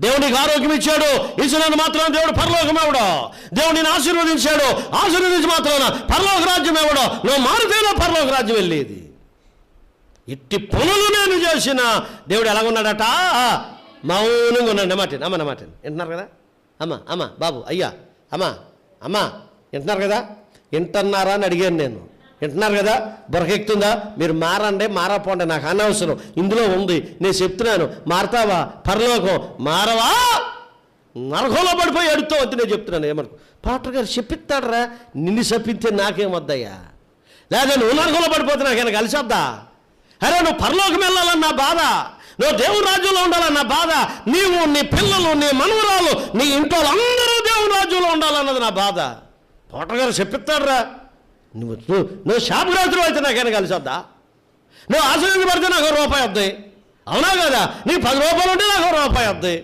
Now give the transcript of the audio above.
దేవునికి ఆరోగ్యం ఇచ్చాడు. ఇచ్చినందు మాత్రం దేవుడు పరలోకం ఎవడో? దేవుడిని ఆశీర్వదించాడు. ఆశీర్వదించి మాత్రాన పరలోక రాజ్యం ఎవడో? నువ్వు మారితేనే పరలోక రాజ్యం వెళ్ళేది. ఇట్టి పనులు నేను చేసిన దేవుడు ఎలాగున్నాడట? మౌనంగా ఉన్నాడు. నమాట అమ్మ నమాట వింటున్నారు కదా? అమ్మ అమ్మ బాబు అయ్యా అమ్మ అమ్మ వింటున్నారు కదా? వింటున్నారా అని అడిగాను నేను. వింటున్నారు కదా? బురకెక్కుతుందా మీరు మారండి మారపోండి నాకు అనవసరం. ఇందులో ఉంది నేను చెప్తున్నాను మారతావా పరలోకం మారవా? నరకంలో పడిపోయి ఎడుతావు వద్దు నేను చెప్తున్నాను ఏమనుకో. పాటర్ గారు చెప్పిస్తాడరా నిన్ను చెప్పించే నాకేం వద్దయ్యా? లేదా నువ్వు నరకంలో పడిపోతే నాకేనా కలిసి వద్దా అరే నువ్వు పరలోకం వెళ్ళాలన్న నా బాధ. నువ్వు దేవుని రాజ్యంలో ఉండాలన్న బాధ. నీవు నీ పిల్లలు నీ మనవరాలు నీ ఇంట్లో అందరూ దేవుని రాజ్యంలో ఉండాలన్నది నా బాధ. పాటర్ గారు చెప్పిస్తాడరా. నువ్వు నువ్వు నువ్వు శాపగ్రస్తులు అయితే నాకైనా కలిసి వద్దా? నువ్వు ఆశ్రయించబడితే నాకు రూపాయి వద్దాయి అవునా కదా? నీకు పది రూపాయలు ఉంటే నాకు రూపాయి వద్దాయి